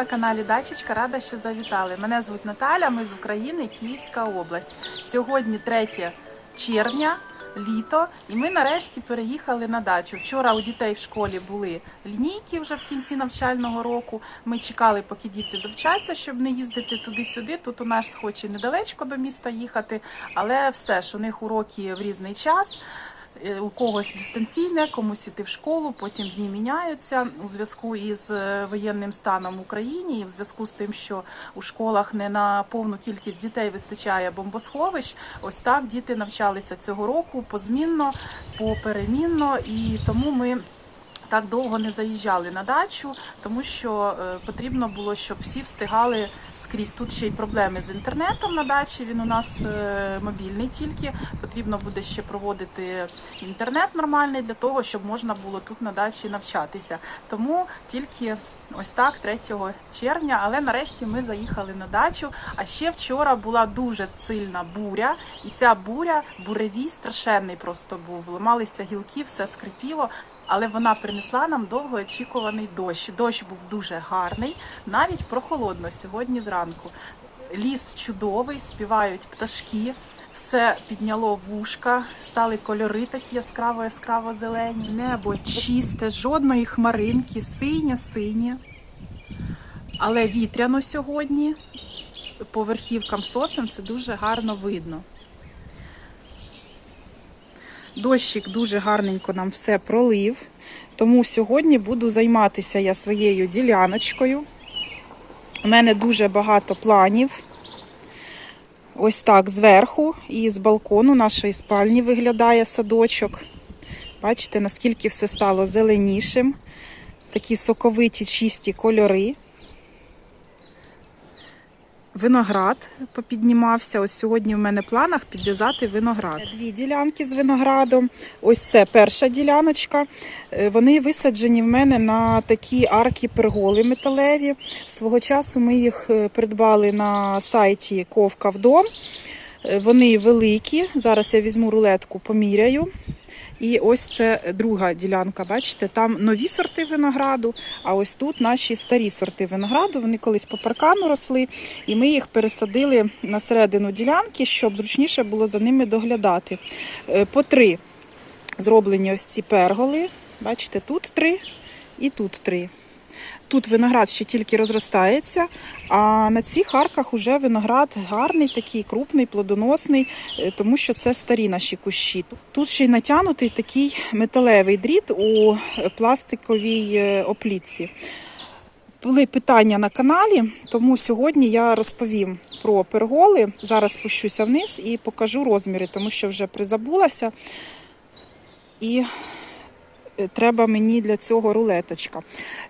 на каналі Дачечка. Рада, що завітали. Мене звуть Наталя, ми з України, Київська область. Сьогодні 3 червня, літо, і ми нарешті переїхали на дачу. Вчора у дітей в школі були лінійки вже в кінці навчального року. Ми чекали, поки діти довчаться, щоб не їздити туди-сюди. Тут у нас хоч недалечко до міста їхати, але все ж у них уроки в різний час. Е, У когось дистанційне, комусь іти в школу, потім дні міняються у зв'язку із е, воєнним станом в Україні, і в зв'язку з тим, що у школах не на повну кількість дітей вистачає бомбосховищ. Ось так діти навчалися цього року позмінно, поперемінно, і тому ми. Так довго не заїжджали на дачу, тому що е, потрібно було, щоб всі встигали скрізь. Тут ще й проблеми з інтернетом на дачі. Він у нас е, мобільний тільки. Потрібно буде ще проводити інтернет нормальний для того, щоб можна було тут на дачі навчатися. Тому тільки ось так, 3 червня. Але нарешті ми заїхали на дачу. А ще вчора була дуже сильна буря, і ця буря, буревій страшенний просто був. Ламалися гілки, все скрипіло. Але вона принесла нам довгоочікуваний дощ. Дощ був дуже гарний, навіть прохолодно сьогодні зранку. Ліс чудовий, співають пташки, все підняло вушка, стали кольори такі яскраво, яскраво зелені. Небо чисте, жодної хмаринки, синє, синє. Але вітряно сьогодні. По верхівкам сосен це дуже гарно видно. Дощик дуже гарненько нам все пролив. Тому сьогодні буду займатися я своєю діляночкою. У мене дуже багато планів. Ось так зверху і з балкону нашої спальні виглядає садочок. Бачите, наскільки все стало зеленішим. Такі соковиті, чисті кольори. Виноград попіднімався. Ось сьогодні в мене в планах підв'язати виноград. Дві ділянки з виноградом. Ось це перша діляночка. Е, Вони висаджені в мене на такі арки перголи металеві. Свого часу ми їх е, придбали на сайті Ковка вдом. Е, Вони великі. Зараз я візьму рулетку, поміряю. І ось це друга ділянка. Бачите, там нові сорти винограду, а ось тут наші старі сорти винограду. Вони колись по паркану росли, і ми їх пересадили на середину ділянки, щоб зручніше було за ними доглядати. Е, По три зроблені ось ці перголи. Бачите, тут три і тут три. Тут виноград ще тільки розростається, а на цих арках вже виноград гарний, такий крупний, плодоносний, е, тому що це старі наші кущі. Тут ще й натягнутий такий металевий дріт у пластиковій е, оплітці. Були питання на каналі, тому сьогодні я розповім про перголи. Зараз спущуся вниз і покажу розміри, тому що вже призабулася. І е, треба мені для цього рулеточка.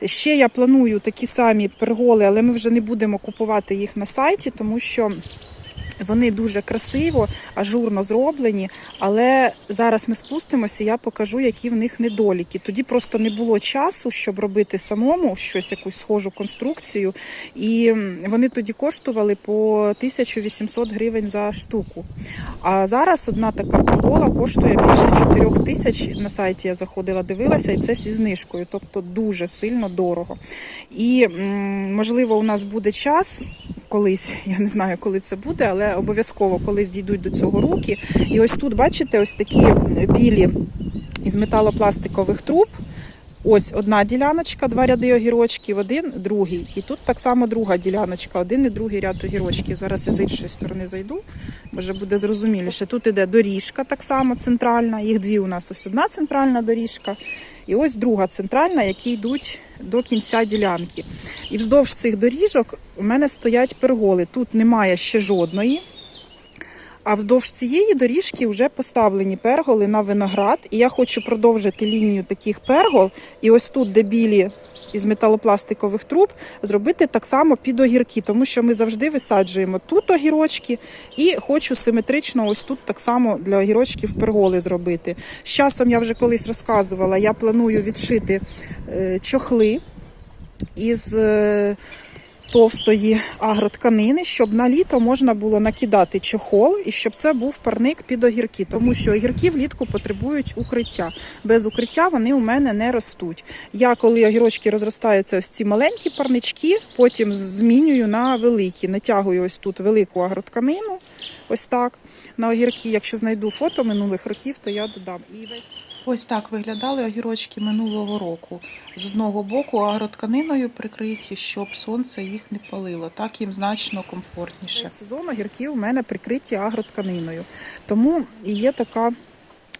Ще я планую такі самі перголи, але ми вже не будемо купувати їх на сайті, тому що вони дуже красиво, ажурно зроблені. Але зараз ми спустимося, я покажу, які в них недоліки. Тоді просто не було часу, щоб робити самому щось, якусь схожу конструкцію. І вони тоді коштували по 1800 гривень за штуку. А зараз одна така пергола коштує більше 4 тисяч. На сайті я заходила, дивилася, і це зі знижкою, тобто дуже сильно дорого. І можливо, у нас буде час колись, я не знаю, коли це буде, але обов'язково колись дійдуть до цього руки. І ось тут, бачите, ось такі білі із металопластикових труб. Ось одна діляночка, два ряди огірочків, один, другий. І тут так само друга діляночка, один і другий ряд огірочків. Зараз я з іншої сторони зайду, може буде зрозуміліше. Тут іде доріжка так само центральна. Їх дві у нас ось одна центральна доріжка. І ось друга центральна, які йдуть до кінця ділянки. І вздовж цих доріжок у мене стоять перголи. Тут немає ще жодної. А вздовж цієї доріжки вже поставлені перголи на виноград. І я хочу продовжити лінію таких пергол. І ось тут, де білі із металопластикових труб, зробити так само під огірки, тому що ми завжди висаджуємо тут огірочки, і хочу симетрично ось тут так само для огірочків перголи зробити. З часом я вже колись розказувала, я планую відшити е, чохли із. Товстої агротканини, щоб на літо можна було накидати чохол і щоб це був парник під огірки, тому що огірки влітку потребують укриття. Без укриття вони у мене не ростуть. Я коли огірочки розростаються, ось ці маленькі парнички, потім змінюю на великі. Натягую ось тут велику агротканину, ось так. На огірки, якщо знайду фото минулих років, то я додам. І весь Ось так виглядали огірочки минулого року. З одного боку агротканиною прикриті, щоб сонце їх не палило. Так їм значно комфортніше. Сезон огірків у мене прикриті агротканиною. Тому є така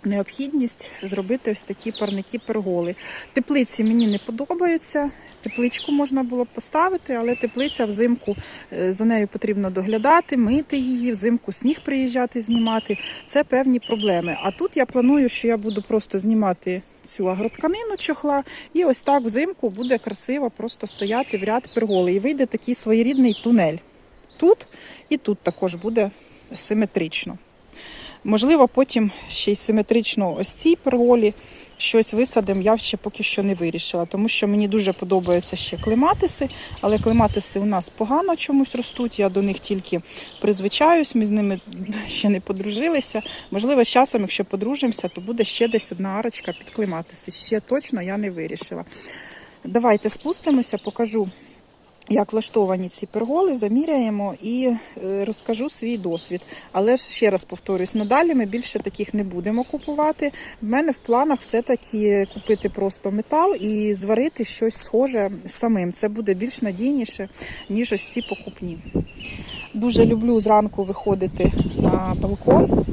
необхідність зробити ось такі парники перголи. Теплиці мені не подобаються. Тепличку можна було поставити, але теплиця взимку е, за нею потрібно доглядати, мити її, взимку сніг приїжджати, знімати. Це певні проблеми. А тут я планую, що я буду просто знімати цю агротканину чохла, і ось так взимку буде красиво просто стояти в ряд перголи. І вийде такий своєрідний тунель. Тут і тут також буде симетрично. Можливо, потім ще й симетрично ось цій перголі щось висадимо, я ще поки що не вирішила, тому що мені дуже подобаються ще клематиси, але клематиси у нас погано чомусь ростуть. Я до них тільки призвичаюсь, ми з ними ще не подружилися. Можливо, з часом, якщо подружимося, то буде ще десь одна арочка під клематиси. Ще точно я не вирішила. Давайте спустимося, покажу. Як влаштовані ці перголи, заміряємо і е, розкажу свій досвід. Але ж ще раз повторюсь, надалі ми більше таких не будемо купувати. В мене в планах все-таки купити просто метал і зварити щось схоже самим. Це буде більш надійніше, ніж ось ці покупні. Дуже люблю зранку виходити на балкон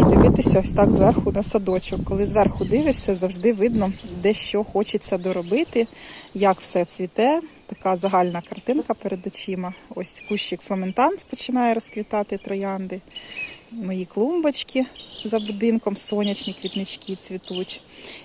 і дивитися ось так зверху на садочок. Коли зверху дивишся, завжди видно, де що хочеться доробити, як все цвіте. Така загальна картинка перед очима. Ось кущик фламентанс починає розквітати троянди. Мої клумбочки за будинком, сонячні квітнички цвітуть.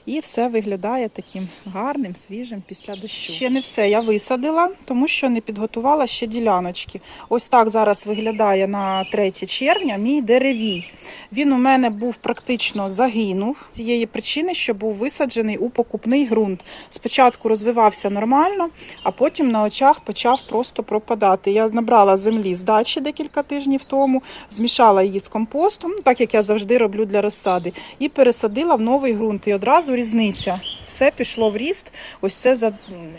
І все виглядає таким гарним, свіжим після дощу. Ще не все я висадила, тому що не підготувала ще діляночки. Ось так зараз виглядає на 3 червня мій деревій. Він у мене був практично загинув з цієї причини, що був висаджений у покупний ґрунт. Спочатку розвивався нормально, а потім на очах почав просто пропадати. Я набрала землі з дачі декілька тижнів тому, змішала її з компостом, так як я завжди роблю для розсади, і пересадила в новий ґрунт. І одразу різниця. Все пішло в ріст. Ось це за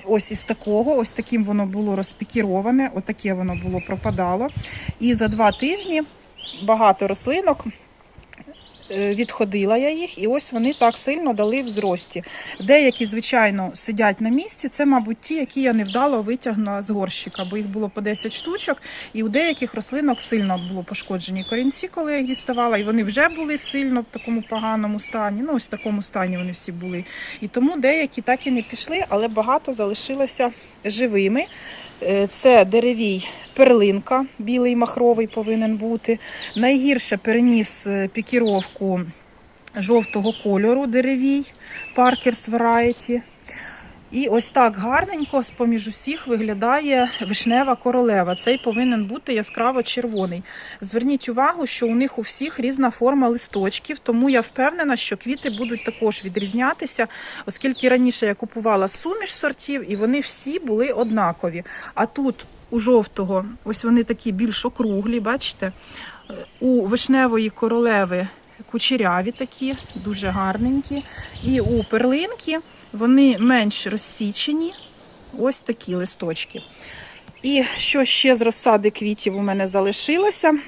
ось із такого, ось таким воно було розпікіроване, отаке воно було пропадало. І за два тижні багато рослинок. Е, Відходила я їх, і ось вони так сильно дали в зрості. Деякі, звичайно, сидять на місці. Це, мабуть, ті, які я невдало витягнула з горщика, бо їх було по 10 штучок, і у деяких рослинок сильно було пошкоджені корінці, коли я їх діставала, і вони вже були сильно в такому поганому стані. Ну, ось в такому стані вони всі були. І тому деякі так і не пішли, але багато залишилося живими. Е, Це деревій перлинка, білий махровий повинен бути. Найгірше переніс е, пікіровку жовтого кольору деревій Паркерс Variety. І ось так гарненько з поміж усіх виглядає вишнева королева. Цей повинен бути яскраво червоний. Зверніть увагу, що у них у всіх різна форма листочків, тому я впевнена, що квіти будуть також відрізнятися, оскільки раніше я купувала суміш сортів, і вони всі були однакові. А тут у жовтого, ось вони такі більш округлі, бачите? У вишневої королеви кучеряві такі, дуже гарненькі. І у перлинки вони менш розсічені. Ось такі листочки. І що ще з розсади квітів у мене залишилося?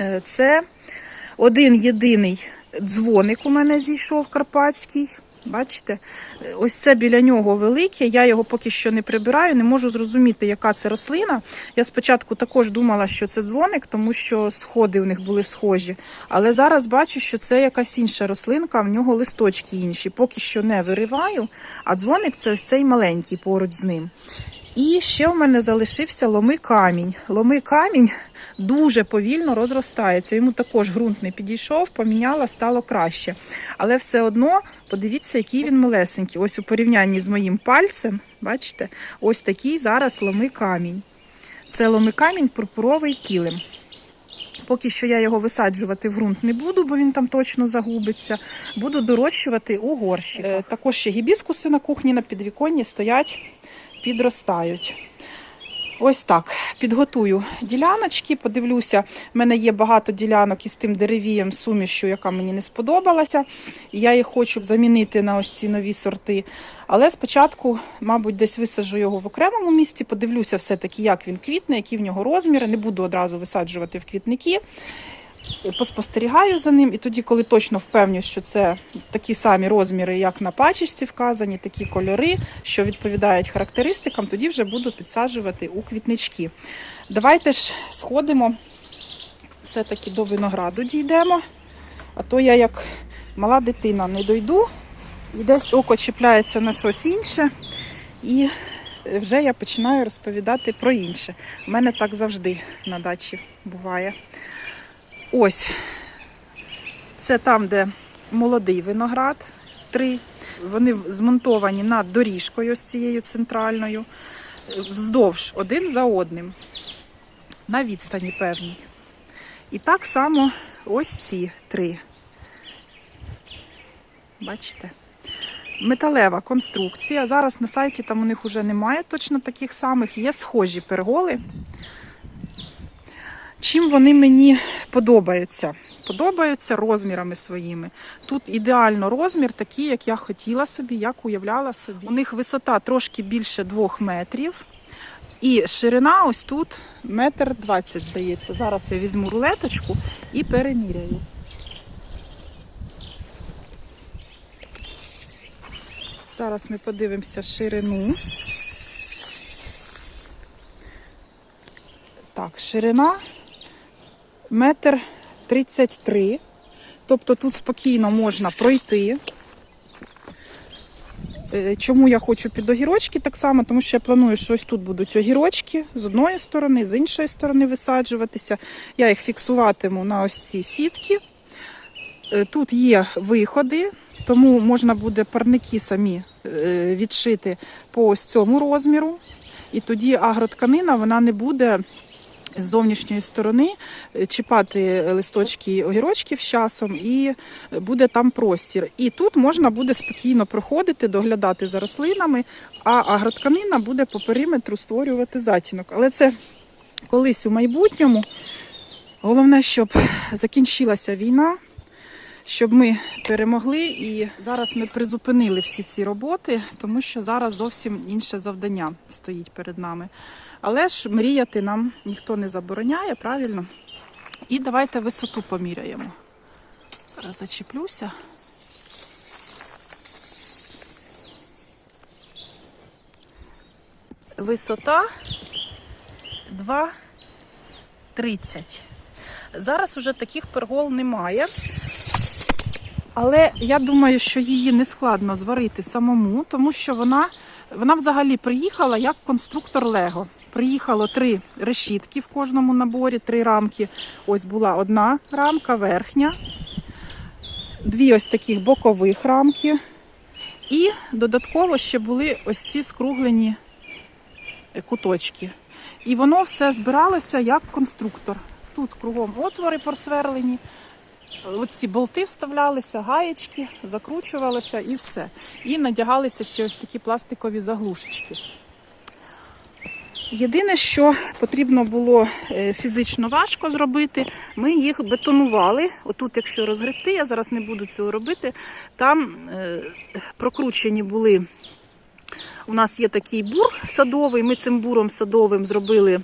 Е, Це один єдиний дзвоник у мене зійшов карпатський. Бачите, ось це біля нього велике. Я його поки що не прибираю, не можу зрозуміти, яка це рослина. Я спочатку також думала, що це дзвоник, тому що сходи у них були схожі. Але зараз бачу, що це якась інша рослинка, в нього листочки інші. Поки що не вириваю, а дзвоник це ось цей маленький поруч з ним. І ще в мене залишився ломи камінь. Ломи камінь дуже повільно розростається. Йому також ґрунт не підійшов, поміняла, стало краще. Але все одно подивіться, який він малесенький. Ось у порівнянні з моїм пальцем, бачите, ось такий зараз ломи камінь. Це ломи камінь пурпуровий килим. Поки що я його висаджувати в ґрунт не буду, бо він там точно загубиться. Буду дорощувати у горщиках. Е, Також ще гібіскуси на кухні на підвіконні стоять, підростають. Ось так. Підготую діляночки, подивлюся. В мене є багато ділянок із тим деревієм сумішю, яка мені не сподобалася. Я їх хочу замінити на ось ці нові сорти. Але спочатку, мабуть, десь висаджу його в окремому місці, подивлюся все-таки, як він квітне, які в нього розміри. Не буду одразу висаджувати в квітники. Поспостерігаю за ним, і тоді, коли точно впевнюсь, що це такі самі розміри, як на пачечці вказані, такі кольори, що відповідають характеристикам, тоді вже буду підсаджувати у квітнички. Давайте ж сходимо, все-таки до винограду дійдемо. А то я як мала дитина не дойду, і десь око чіпляється на щось інше, і вже я починаю розповідати про інше. У мене так завжди на дачі буває. Ось це там, де молодий виноград. Три. Вони змонтовані над доріжкою ось цією центральною, вздовж один за одним, на відстані певній. І так само ось ці три. Бачите? Металева конструкція. Зараз на сайті там у них вже немає точно таких самих, є схожі перголи. Чим вони мені подобаються? Подобаються розмірами своїми. Тут ідеально розмір такий, як я хотіла собі, як уявляла собі. У них висота трошки більше двох метрів. І ширина ось тут метр двадцять, здається. Зараз я візьму рулеточку і переміряю. Зараз ми подивимося ширину. Так, ширина метр тридцять три. Тобто тут спокійно можна пройти. Е, Чому я хочу під огірочки так само, тому що я планую, що ось тут будуть огірочки з одної сторони, з іншої сторони висаджуватися. Я їх фіксуватиму на ось ці сітки. Е, Тут є виходи, тому можна буде парники самі е, відшити по ось цьому розміру. І тоді агротканина вона не буде з зовнішньої сторони е, чіпати листочки огірочків з часом, і буде там простір. І тут можна буде спокійно проходити, доглядати за рослинами, а агротканина буде по периметру створювати затінок. Але це колись у майбутньому. Головне, щоб закінчилася війна, щоб ми перемогли і зараз ми призупинили всі ці роботи, тому що зараз зовсім інше завдання стоїть перед нами. Але ж мріяти нам ніхто не забороняє, правильно? І давайте висоту поміряємо. Зараз зачеплюся. Висота 2,30. Зараз уже таких пергол немає. Але я думаю, що її не складно зварити самому, тому що вона, вона взагалі приїхала як конструктор Лего. Приїхало три решітки в кожному наборі, три рамки. Ось була одна рамка, верхня, дві ось таких бокових рамки. І додатково ще були ось ці скруглені куточки. І воно все збиралося як конструктор. Тут кругом отвори просверлені. Оці болти вставлялися, гаєчки, закручувалися і все. І надягалися ще ось такі пластикові заглушечки. Єдине, що потрібно було е, фізично важко зробити, ми їх бетонували. Отут, якщо розгребти, я зараз не буду цього робити. Там е, прокручені були. У нас є такий бур садовий. Ми цим буром садовим зробили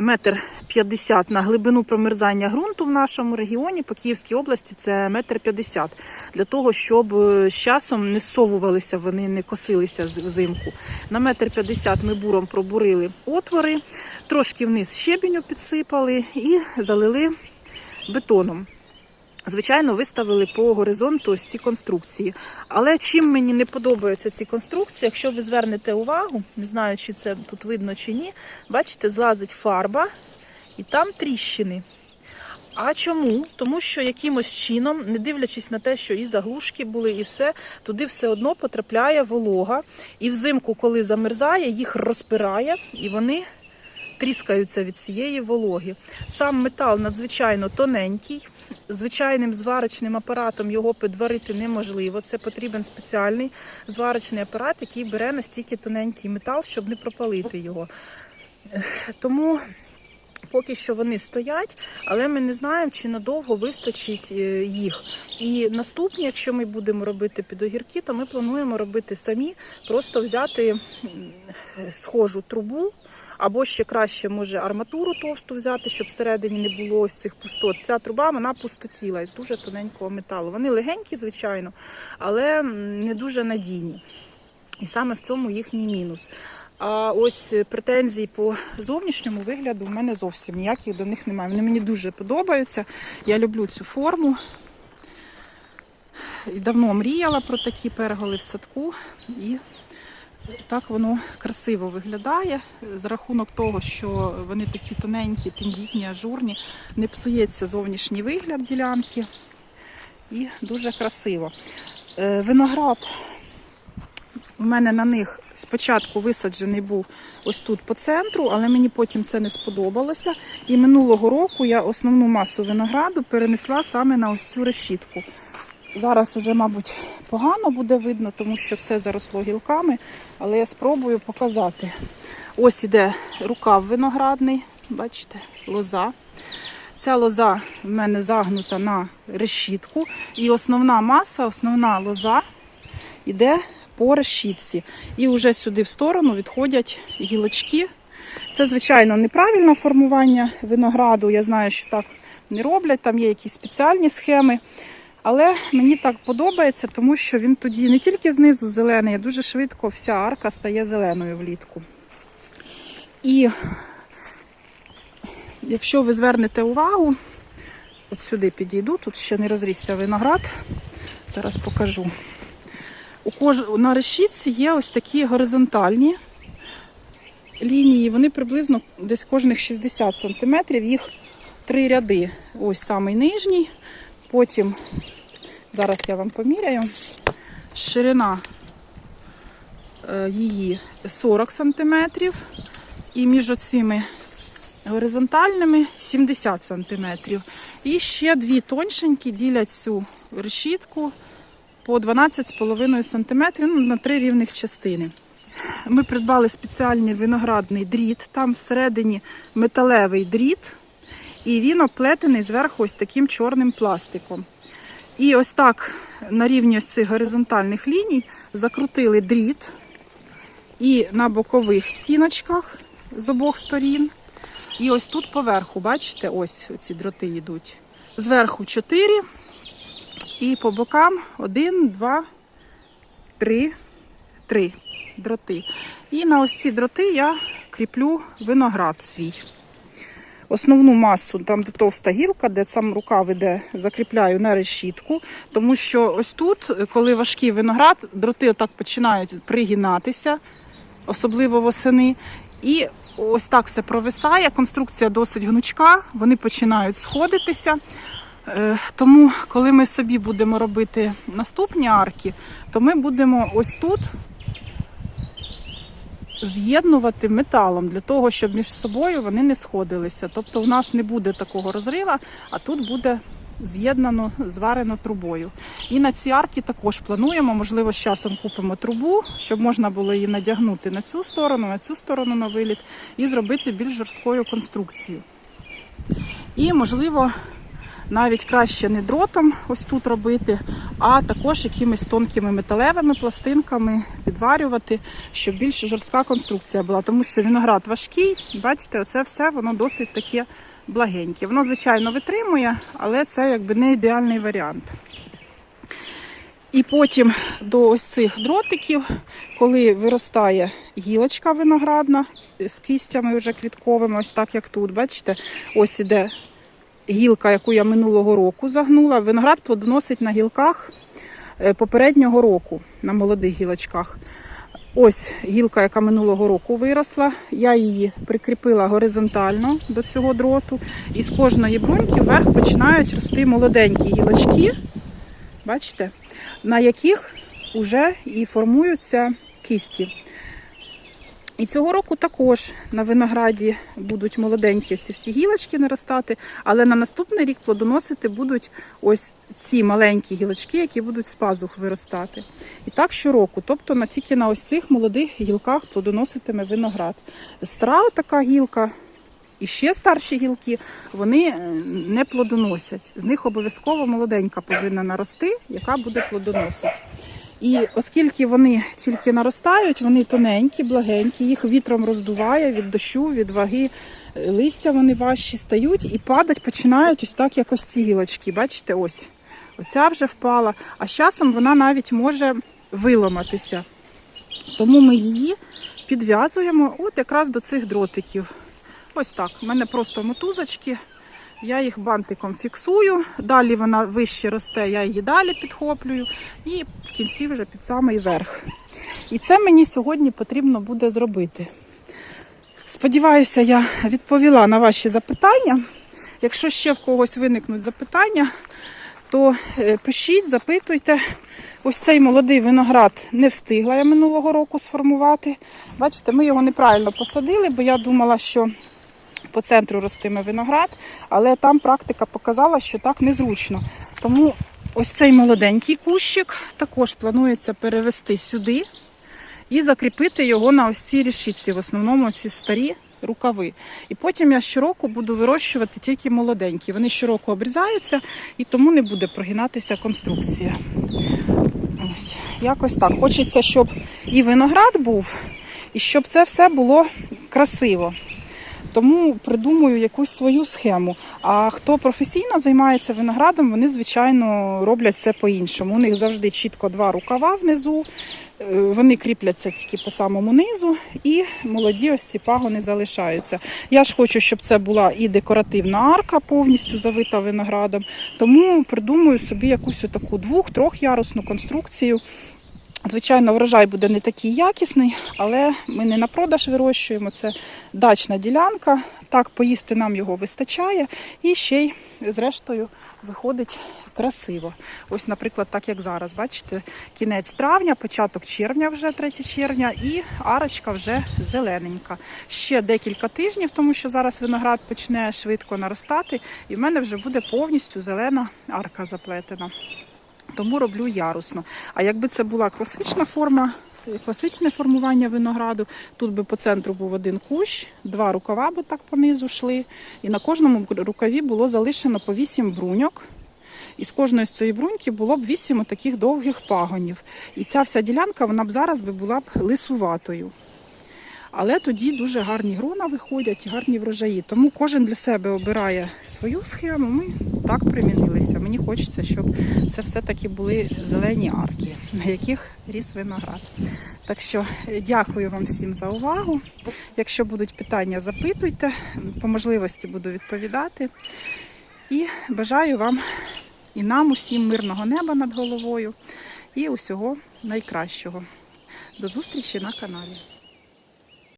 метр п'ятдесят на глибину промерзання ґрунту в нашому регіоні по Київській області це метр п'ятдесят для того, щоб е, з часом не зсовувалися, вони не косилися взимку. На метр п'ятдесят ми буром пробурили отвори, трошки вниз щебіню підсипали і залили бетоном. Звичайно, виставили по горизонту ось ці конструкції. Але чим мені не подобаються ці конструкції, якщо ви звернете увагу, не знаю, чи це тут видно чи ні, бачите, злазить фарба і там тріщини. А чому? Тому що якимось чином, не дивлячись на те, що і заглушки були, і все, туди все одно потрапляє волога. І взимку, коли замерзає, їх розпирає, і вони тріскаються від цієї вологи. Сам метал надзвичайно тоненький. Звичайним зварочним апаратом його підварити неможливо. Це потрібен спеціальний зварочний апарат, який бере настільки тоненький метал, щоб не пропалити його. Е, Тому поки що вони стоять, але ми не знаємо, чи надовго вистачить е, їх. І наступні, якщо ми будемо робити під огірки, то ми плануємо робити самі, просто взяти схожу трубу. Або ще краще може арматуру товсту взяти, щоб всередині не було ось цих пустот. Ця труба вона пустотіла із дуже тоненького металу. Вони легенькі, звичайно, але не дуже надійні. І саме в цьому їхній мінус. А ось претензій по зовнішньому вигляду в мене зовсім ніяких до них немає. Вони мені дуже подобаються. Я люблю цю форму. І давно мріяла про такі перголи в садку. І так воно красиво виглядає. За рахунок того, що вони такі тоненькі, тендітні, ажурні, не псується зовнішній вигляд ділянки. І дуже красиво. Е, Виноград у мене на них спочатку висаджений був ось тут по центру, але мені потім це не сподобалося. І минулого року я основну масу винограду перенесла саме на ось цю решітку. Зараз уже, мабуть, погано буде видно, тому що все заросло гілками, але я спробую показати. Ось іде рукав виноградний, бачите, лоза. Ця лоза в мене загнута на решітку, і основна маса, основна лоза йде по решітці. І вже сюди в сторону відходять гілочки. Це, звичайно, неправильне формування винограду. Я знаю, що так не роблять, там є якісь спеціальні схеми. Але мені так подобається, тому що він тоді не тільки знизу зелений, а дуже швидко вся арка стає зеленою влітку. І якщо ви звернете увагу, от сюди підійду, тут ще не розрісся виноград. Зараз покажу. У кож... На решітці є ось такі горизонтальні лінії. Вони приблизно десь кожних 60 см, їх три ряди. Ось самий нижній, потім, зараз я вам поміряю, ширина е, її 40 см, і між оцими горизонтальними 70 см. І ще дві тоншенькі ділять цю решітку по 12,5 см ну, на три рівних частини. Ми придбали спеціальний виноградний дріт, там всередині металевий дріт, і він оплетений зверху ось таким чорним пластиком. І ось так на рівні ось цих горизонтальних ліній закрутили дріт і на бокових стіночках з обох сторін. І ось тут поверху, бачите, ось ці дроти йдуть. Зверху 4, і по бокам один, два, три, три дроти. І на ось ці дроти я кріплю виноград свій. Основну масу, там де товста гілка, де сам рукав іде, закріпляю на решітку, тому що ось тут, коли важкий виноград, дроти отак починають пригинатися, особливо восени. І ось так все провисає. Конструкція досить гнучка, вони починають сходитися. Е, Тому, коли ми собі будемо робити наступні арки, то ми будемо ось тут з'єднувати металом для того, щоб між собою вони не сходилися. Тобто у нас не буде такого розрива, а тут буде з'єднано, зварено трубою. І на ці арки також плануємо, можливо, з часом купимо трубу, щоб можна було її надягнути на цю сторону, на цю сторону на виліт і зробити більш жорсткою конструкцію. І, можливо, навіть краще не дротом ось тут робити, а також якимись тонкими металевими пластинками підварювати, щоб більш жорстка конструкція була. Тому що виноград важкий, бачите, оце все воно досить таке благеньке. Воно, звичайно, витримує, але це якби не ідеальний варіант. І потім до ось цих дротиків, коли виростає гілочка виноградна з кістями вже квітковими, ось так як тут, бачите, ось іде гілка, яку я минулого року загнула. Виноград плодоносить на гілках попереднього року, на молодих гілочках. Ось гілка, яка минулого року виросла. Я її прикріпила горизонтально до цього дроту. І з кожної бруньки вверх починають рости молоденькі гілочки. Бачите? На яких вже і формуються кісті. І цього року також на винограді будуть молоденькі всі всі гілочки наростати, але на наступний рік плодоносити будуть ось ці маленькі гілочки, які будуть з пазух виростати. І так щороку, тобто на тільки на ось цих молодих гілках плодоноситиме виноград. Стара така гілка і ще старші гілки, вони е, не плодоносять. З них обов'язково молоденька повинна нарости, яка буде плодоносити. І оскільки вони тільки наростають, вони тоненькі, благенькі, їх вітром роздуває від дощу, від ваги е, листя вони важчі стають і падать починають ось так, як ці гілочки. Бачите, ось. Оця вже впала, а з часом вона навіть може виламатися. Тому ми її підв'язуємо от якраз до цих дротиків. Ось так. У мене просто мотузочки. Я їх бантиком фіксую. Далі вона вище росте, я її далі підхоплюю. І в кінці вже під самий верх. І це мені сьогодні потрібно буде зробити. Сподіваюся, я відповіла на ваші запитання. Якщо ще в когось виникнуть запитання, то е, пишіть, запитуйте. Ось цей молодий виноград не встигла я минулого року сформувати. Бачите, ми його неправильно посадили, бо я думала, що по центру ростиме виноград, але там практика показала, що так незручно. Тому ось цей молоденький кущик також планується перевести сюди і закріпити його на ось цій рішітці, в основному ці старі рукави. І потім я щороку буду вирощувати тільки молоденькі. Вони щороку обрізаються і тому не буде прогинатися конструкція. Ось, якось так. Хочеться, щоб і виноград був, і щоб це все було красиво. Тому придумую якусь свою схему. А хто професійно займається виноградом, вони, звичайно, роблять все по-іншому. У них завжди чітко два рукава внизу, е, вони кріпляться тільки по самому низу, і молоді ось ці пагони залишаються. Я ж хочу, щоб це була і декоративна арка, повністю завита виноградом. Тому придумую собі якусь таку двох-трьохярусну конструкцію. Звичайно, врожай буде не такий якісний, але ми не на продаж вирощуємо. Це дачна ділянка. Так, поїсти нам його вистачає. І ще й, зрештою, виходить красиво. Ось, наприклад, так як зараз. Бачите, кінець травня, початок червня, вже 3 червня, і арочка вже зелененька. Ще декілька тижнів, тому що зараз виноград почне швидко наростати, і в мене вже буде повністю зелена арка заплетена. Тому роблю ярусно. А якби це була класична форма, класичне формування винограду, тут би по центру був один кущ, два рукава би так понизу йшли, і на кожному рукаві було залишено по вісім бруньок. І з кожної з цієї бруньки було б вісім таких довгих пагонів. І ця вся ділянка вона б зараз би була б лисуватою. Але тоді дуже гарні грона виходять, гарні врожаї. Тому кожен для себе обирає свою схему. Ми так примінилися. Мені хочеться, щоб це все-таки були зелені арки, на яких ріс виноград. Так що е, дякую вам всім за увагу. Якщо будуть питання, запитуйте, по можливості буду відповідати. І бажаю вам і нам усім мирного неба над головою і усього найкращого. До зустрічі на каналі.